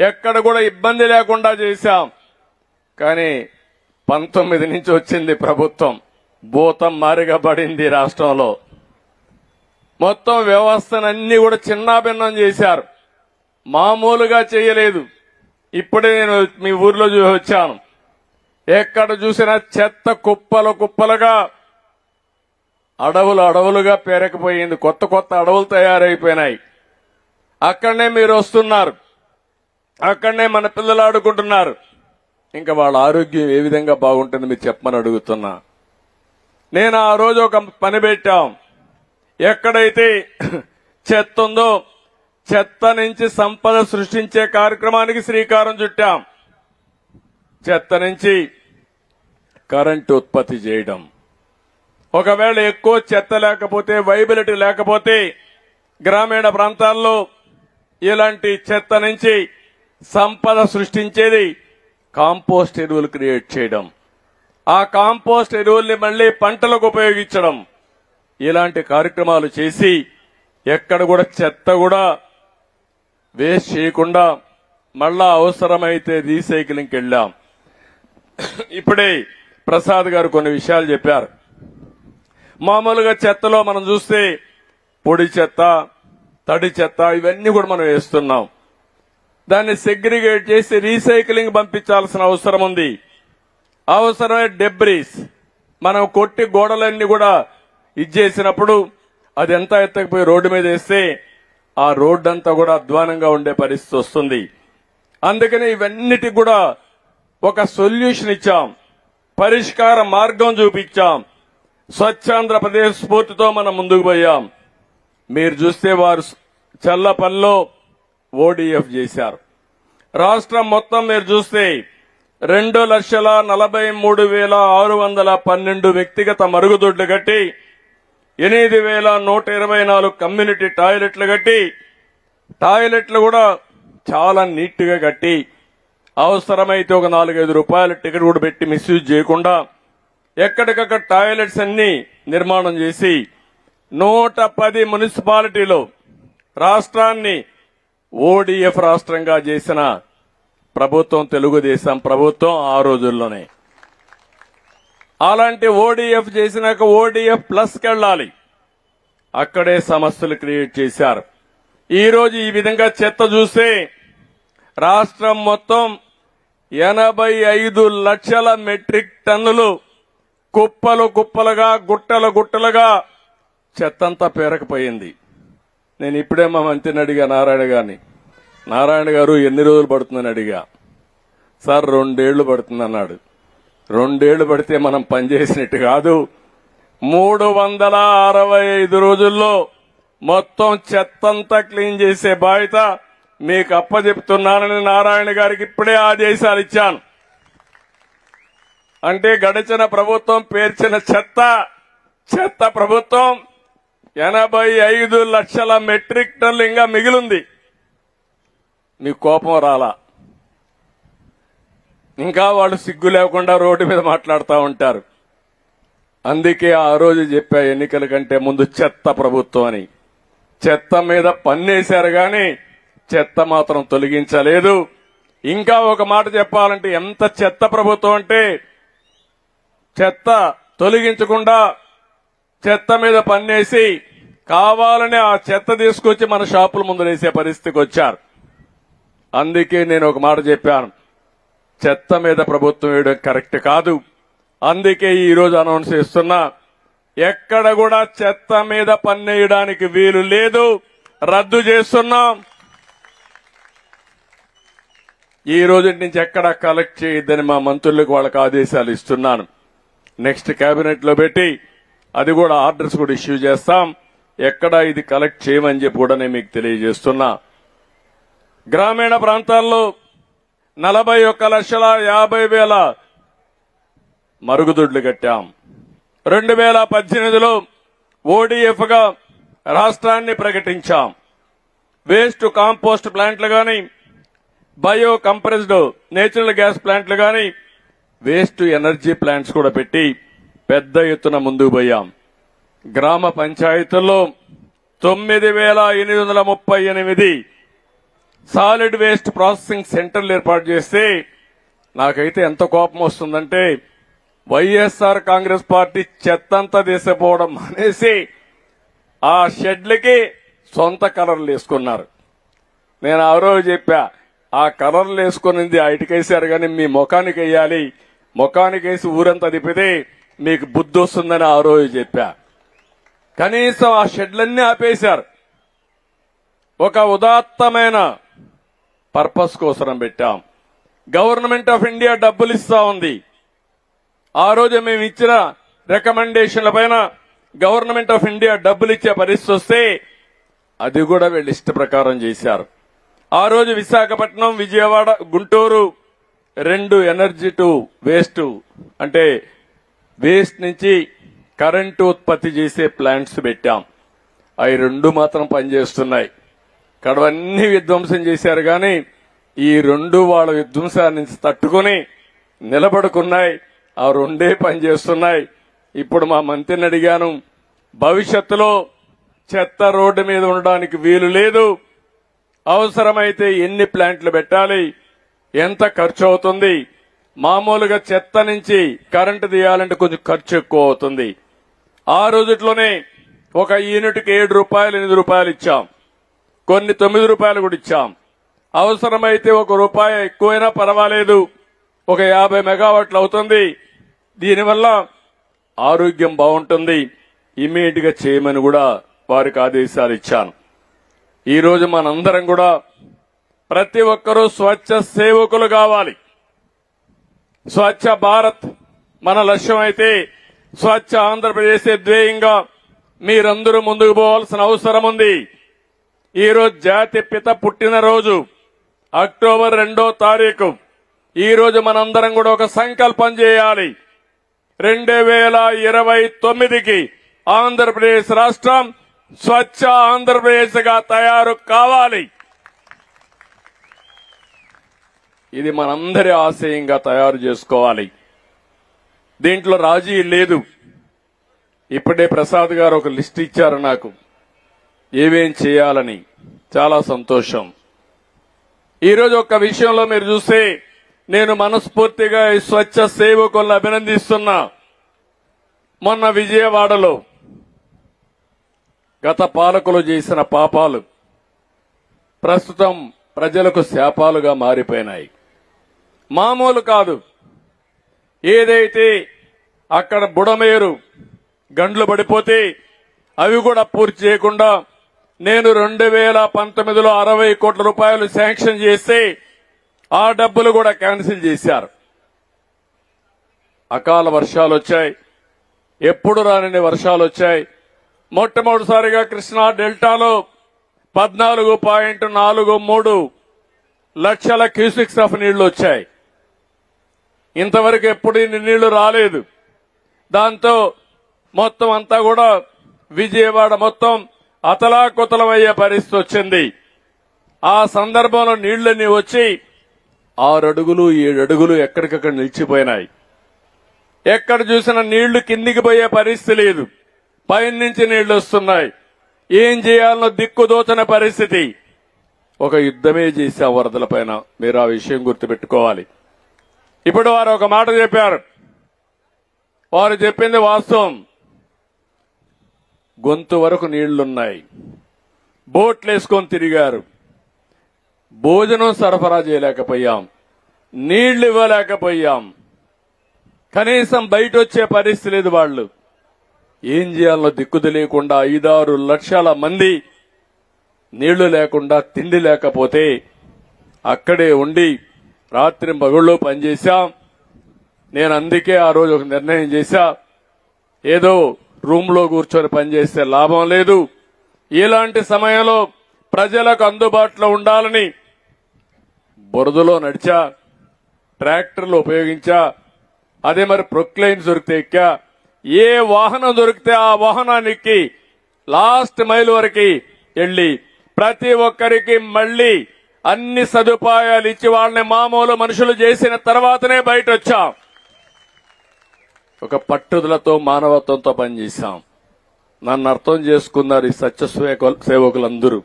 ఎక్కడ కూడా ఇబ్బంది లేకుండా చేశాం. కానీ పంతొమ్మిది నుంచి వచ్చింది ప్రభుత్వం. భూతం మారిగా పడింది రాష్ట్రంలో. మొత్తం వ్యవస్థనన్నీ కూడా చిన్నాభిన్నం చేశారు. మామూలుగా చేయలేదు. ఇప్పుడే నేను మీ ఊర్లో చూసి వచ్చాను. ఎక్కడ చూసినా చెత్త కుప్పలు కుప్పలుగా అడవులు అడవులుగా పేరకపోయింది. కొత్త కొత్త అడవులు తయారైపోయినాయి. అక్కడనే మీరు వస్తున్నారు. అక్కడనే మన పిల్లలు ఆడుకుంటున్నారు. ఇంకా వాళ్ళ ఆరోగ్యం ఏ విధంగా బాగుంటుంది మీరు చెప్పమని అడుగుతున్నా. నేను ఆ రోజు ఒక పని పెట్టాం. ఎక్కడైతే చెత్త ఉందో చెత్త నుంచి సంపద సృష్టించే కార్యక్రమానికి శ్రీకారం చుట్టాం. చెత్త నుంచి కరెంటు ఉత్పత్తి చేయడం. ఒకవేళ ఎక్కువ చెత్త లేకపోతే వైబిలిటీ లేకపోతే గ్రామీణ ప్రాంతాల్లో ఇలాంటి చెత్త నుంచి సంపద సృష్టించేది కాంపోస్ట్ ఎరువులు క్రియేట్ చేయడం. ఆ కాంపోస్ట్ ఎరువుల్ని మళ్ళీ పంటలకు ఉపయోగించడం. ఇలాంటి కార్యక్రమాలు చేసి ఎక్కడ కూడా చెత్త కూడా వేస్ట్ చేయకుండా మళ్ళా అవసరమైతే రీసైక్లింగ్కి వెళ్ళాం ఇప్పుడే ప్రసాద్ గారు కొన్ని విషయాలు చెప్పారు. మామూలుగా చెత్తలో మనం చూస్తే పొడి చెత్త తడి చెత్త ఇవన్నీ కూడా మనం వేస్తున్నాం. దాన్ని సెగ్రిగేట్ చేసి రీసైక్లింగ్ పంపించాల్సిన అవసరం ఉంది. అవసరమే డెబ్రీస్ మనం కొట్టి గోడలన్నీ కూడా ఇచ్చేసినప్పుడు అది ఎంత ఎత్తకపోయి రోడ్డు మీద వేస్తే ఆ రోడ్డు అంతా కూడా అధ్వానంగా ఉండే పరిస్థితి వస్తుంది. అందుకని ఇవన్నిటికి కూడా ఒక సొల్యూషన్ ఇచ్చాం. పరిష్కార మార్గం చూపించాం. స్వచ్ఛాంధ్రప్రదేశ్ స్ఫూర్తితో మనం ముందుకు పోయాం. మీరు చూస్తే వారు చల్లపల్లిలో ఓడిఎఫ్ చేశారు. రాష్ట్రం మొత్తం మీరు చూస్తే రెండు లక్షల నలభై మూడు వేల ఆరు వందల పన్నెండు వ్యక్తిగత మరుగుదొడ్లు కట్టి ఎనిమిది వేల నూట ఇరవై నాలుగు కమ్యూనిటీ టాయిలెట్లు కట్టి టాయిలెట్లు కూడా చాలా నీట్గా కట్టి అవసరమైతే ఒక నాలుగైదు రూపాయల టికెట్ కూడా పెట్టి మిస్యూజ్ చేయకుండా ఎక్కడికక్కడ టాయిలెట్స్ అన్ని నిర్మాణం చేసి నూట పది మున్సిపాలిటీలో రాష్ట్రాన్ని ఓడిఎఫ్ రాష్ట్రంగా చేసిన ప్రభుత్వం తెలుగుదేశం ప్రభుత్వం ఆ రోజుల్లోనే. అలాంటి ఓడిఎఫ్ చేసినాక ఓడిఎఫ్ ప్లస్ కెళ్ళాలి అక్కడే సమస్యలు క్రియేట్ చేశారు. ఈరోజు ఈ విధంగా చెత్త చూస్తే రాష్ట్రం మొత్తం ఎనభై ఐదు లక్షల మెట్రిక్ టన్నులు కుప్పలు కుప్పలుగా గుట్టలు గుట్టలుగా చెత్తంతా పేరకపోయింది. నేను ఇప్పుడే మా మంత్రిని అడిగా నారాయణ గారిని. నారాయణ గారు ఎన్ని రోజులు పడుతుందని అడిగా. సార్ రెండేళ్ళు పడుతుంది అన్నాడు. రెండేళ్ళు పడితే మనం పనిచేసినట్టు కాదు. మూడు వందల అరవై ఐదు రోజుల్లో మొత్తం చెత్తంతా క్లీన్ చేసే బాధ్యత మీకు అప్పచెప్తున్నానని నారాయణ గారికి ఇప్పుడే ఆదేశాలు ఇచ్చాను. అంటే గడిచిన ప్రభుత్వం పేర్చిన చెత్త చెత్త ప్రభుత్వం ఎనభై ఐదు లక్షల మెట్రిక్ టన్లు ఇంకా మిగిలింది. మీకు కోపం రాలా. ఇంకా వాళ్ళు సిగ్గు లేకుండా రోడ్డు మీద మాట్లాడుతూ ఉంటారు. అందుకే ఆ రోజు చెప్పా ఎన్నికల కంటే ముందు చెత్త ప్రభుత్వం అని. చెత్త మీద పన్నేశారు కానీ చెత్త మాత్రం తొలగించలేదు. ఇంకా ఒక మాట చెప్పాలంటే ఎంత చెత్త ప్రభుత్వం అంటే చెత్త తొలగించకుండా చెత్త మీద పన్నేసి కావాలని ఆ చెత్త తీసుకొచ్చి మన షాపుల ముందు వేసే పరిస్థితికి వచ్చారు. అందుకే నేను ఒక మాట చెప్పాను. చెత్త మీద ప్రభుత్వం వేయడం కరెక్ట్ కాదు. అందుకే ఈరోజు అనౌన్స్ చేస్తున్నా ఎక్కడ కూడా చెత్త మీద పన్నేయడానికి వీలు లేదు. రద్దు చేస్తున్నాం. ఈ రోజు నుంచి ఎక్కడ కలెక్ట్ చేయొద్దని మా మంత్రులకు వాళ్ళకి ఆదేశాలు ఇస్తున్నాను. నెక్స్ట్ కేబినెట్లో పెట్టి అది కూడా ఆర్డర్స్ కూడా ఇష్యూ చేస్తాం. ఎక్కడ ఇది కలెక్ట్ చేయమని చెప్పి కూడా నేను మీకు తెలియజేస్తున్నా. గ్రామీణ ప్రాంతాల్లో నలభై ఒక్క లక్షల యాభై వేల మరుగుదొడ్లు కట్టాం. రెండు వేల పద్దెనిమిదిలో ఓడిఎఫ్గా రాష్ట్రాన్ని ప్రకటించాం. వేస్ట్ కాంపోస్ట్ ప్లాంట్లు కానీ బయో కంప్రెస్డ్ నేచురల్ గ్యాస్ ప్లాంట్లు కానీ వేస్ట్ ఎనర్జీ ప్లాంట్స్ కూడా పెట్టి పెద్ద ఎత్తున ముందుకు పోయాం. గ్రామ పంచాయతీల్లో తొమ్మిది వేల ఎనిమిది వందల ముప్పై ఎనిమిది సాలిడ్ వేస్ట్ ప్రాసెసింగ్ సెంటర్లు ఏర్పాటు చేస్తే నాకైతే ఎంత కోపం వస్తుందంటే వైఎస్ఆర్ కాంగ్రెస్ పార్టీ చెత్తంతా తీసిపోవడం అనేసి ఆ షెడ్లకి సొంత కలర్లు వేసుకున్నారు. నేను ఆ రోజు చెప్పా ఆ కలర్లు వేసుకునింది ఆ ఇటుకేసారు కానీ మీ ముఖానికి వేయాలి ముఖానికి వేసి ఊరంతా తిప్పితే మీకు బుద్ధి వస్తుందని ఆ రోజు చెప్పా. కనీసం ఆ షెడ్లన్నీ ఆపేశారు. ఒక ఉదాత్తమైన పర్పస్ కోసం పెట్టాం. గవర్నమెంట్ ఆఫ్ ఇండియా డబ్బులు ఇస్తా ఉంది. ఆ రోజు మేము ఇచ్చిన రికమెండేషన్ల పైన గవర్నమెంట్ ఆఫ్ ఇండియా డబ్బులు ఇచ్చే పరిస్థితి వస్తే అది కూడా వీళ్ళు ఇష్ట ప్రకారం చేశారు. ఆ రోజు విశాఖపట్నం విజయవాడ గుంటూరు రెండు ఎనర్జీ టు వేస్ట్ అంటే వేస్ట్ నుంచి కరెంటు ఉత్పత్తి చేసే ప్లాంట్స్ పెట్టాం. అవి రెండు మాత్రం పనిచేస్తున్నాయి. కడవన్నీ విధ్వంసం చేశారు కానీ ఈ రెండు వాళ్ళ విధ్వంసాన్ని తట్టుకొని నిలబడుకున్నాయి. ఆ రెండే పనిచేస్తున్నాయి. ఇప్పుడు మా మంత్రిని అడిగాను భవిష్యత్తులో చెత్త రోడ్డు మీద ఉండడానికి వీలు లేదు. అవసరమైతే ఎన్ని ప్లాంట్లు పెట్టాలి? ఎంత ఖర్చు అవుతుంది? మామూలుగా చెత్త నుంచి కరెంటు తీయాలంటే కొంచెం ఖర్చు ఎక్కువ అవుతుంది. ఆ రోజుట్లోనే ఒక యూనిట్కి ఏడు రూపాయలు ఎనిమిది రూపాయలు ఇచ్చాం. కొన్ని తొమ్మిది రూపాయలు కూడా ఇచ్చాం. అవసరమైతే ఒక రూపాయి ఎక్కువైనా పర్వాలేదు. ఒక యాభై మెగావాట్లు అవుతుంది. దీనివల్ల ఆరోగ్యం బాగుంటుంది. ఇమీడియట్గా చేయమని కూడా వారికి ఆదేశాలు ఇచ్చాను. ఈరోజు మనందరం కూడా ప్రతి ఒక్కరూ స్వచ్ఛ సేవకులు కావాలి. స్వచ్ఛ భారత్ మన లక్ష్యం అయితే స్వచ్ఛ ఆంధ్రప్రదేశ్ ధ్యేయంగా మీరందరూ ముందుకు పోవాల్సిన అవసరం ఉంది. ఈరోజు జాతి పిత పుట్టినరోజు అక్టోబర్ రెండో తారీఖు. ఈరోజు మనందరం కూడా ఒక సంకల్పం చేయాలి. రెండు వేల ఇరవై తొమ్మిదికి ఆంధ్రప్రదేశ్ రాష్ట్రం స్వచ్ఛ ఆంధ్రప్రదేశ్గా తయారు కావాలి. ఇది మనందరి ఆశయంగా తయారు చేసుకోవాలి. దీంట్లో రాజీ లేదు. ఇప్పుడే ప్రసాద్ గారు ఒక లిస్ట్ ఇచ్చారు నాకు. ఏమేం చేయాలని చాలా సంతోషం. ఈరోజు ఒక విషయంలో మీరు చూస్తే నేను మనస్ఫూర్తిగా ఈ స్వచ్ఛ సేవకులను అభినందిస్తున్నా. మొన్న విజయవాడలో గత పాలకులు చేసిన పాపాలు ప్రస్తుతం ప్రజలకు శాపాలుగా మారిపోయినాయి. మామూలు కాదు. ఏదైతే అక్కడ బుడమేరు గండ్లు పడిపోతే అవి కూడా పూర్తి చేయకుండా నేను రెండు వేల పంతొమ్మిదిలో అరవై కోట్ల రూపాయలు శాంక్షన్ చేస్తే ఆ డబ్బులు కూడా క్యాన్సిల్ చేశారు. అకాల వర్షాలు వచ్చాయి. ఎప్పుడు రానని వర్షాలు వచ్చాయి. మొట్టమొదటిసారిగా కృష్ణా డెల్టాలో పద్నాలుగు పాయింట్ నాలుగు మూడు లక్షల క్యూసిక్స్ ఆఫ్ నీళ్ళు వచ్చాయి. ఇంతవరకు ఎప్పుడు ఇన్ని నీళ్ళు రాలేదు. దాంతో మొత్తం అంతా కూడా విజయవాడ మొత్తం అతలాకుతలమయ్యే పరిస్థితి వచ్చింది. ఆ సందర్భంలో నీళ్ళన్నీ వచ్చి ఆరు అడుగులు ఏడు అడుగులు ఎక్కడికక్కడ నిలిచిపోయినాయి. ఎక్కడ చూసినా నీళ్ళు కిందికి పోయే పరిస్థితి లేదు. పైనుంచి నీళ్ళు వస్తున్నాయి. ఏం చేయాలనో దిక్కుదోచన పరిస్థితి. ఒక యుద్ధమే చేసే వరదల పైన మీరు ఆ విషయం గుర్తుపెట్టుకోవాలి. ఇప్పుడు వారు ఒక మాట చెప్పారు. వారు చెప్పింది వాస్తవం. గొంతు వరకు నీళ్ళున్నాయి. బోట్లు వేసుకొని తిరిగారు. భోజనం సరఫరా చేయలేకపోయాం. నీళ్ళు ఇవ్వలేకపోయాం కనీసం బయట వచ్చే పరిస్థితి లేదు వాళ్ళు. ఏం చేయాలో దిక్కు తెలియకుండా ఐదారు లక్షల మంది నీళ్ళు లేకుండా తిండి లేకపోతే అక్కడే ఉండి రాత్రి పగుళ్ళు పనిచేశాం. నేను అందుకే ఆ రోజు ఒక నిర్ణయం చేశా. ఏదో రూమ్లో కూర్చొని పనిచేస్తే లాభం లేదు. ఇలాంటి సమయంలో ప్రజలకు అందుబాటులో ఉండాలని బురదలో నడిచా ట్రాక్టర్లు ఉపయోగించా అదే మరి ప్రొక్లైన్ దొరికితే ఎక్కా. ఏ వాహనం దొరికితే ఆ వాహనానికి లాస్ట్ మైల్ వరకు వెళ్ళి ప్రతి ఒక్కరికి మళ్ళీ అన్ని సదుపాయాలు ఇచ్చి వాళ్ళని మామూలు మనుషులు చేసిన తర్వాతనే బయట వచ్చాం ఒక పట్టుదలతో మానవత్వంతో పనిచేశాం. నన్ను అర్థం చేసుకున్నారు ఈ సత్య సేవకులందరూ.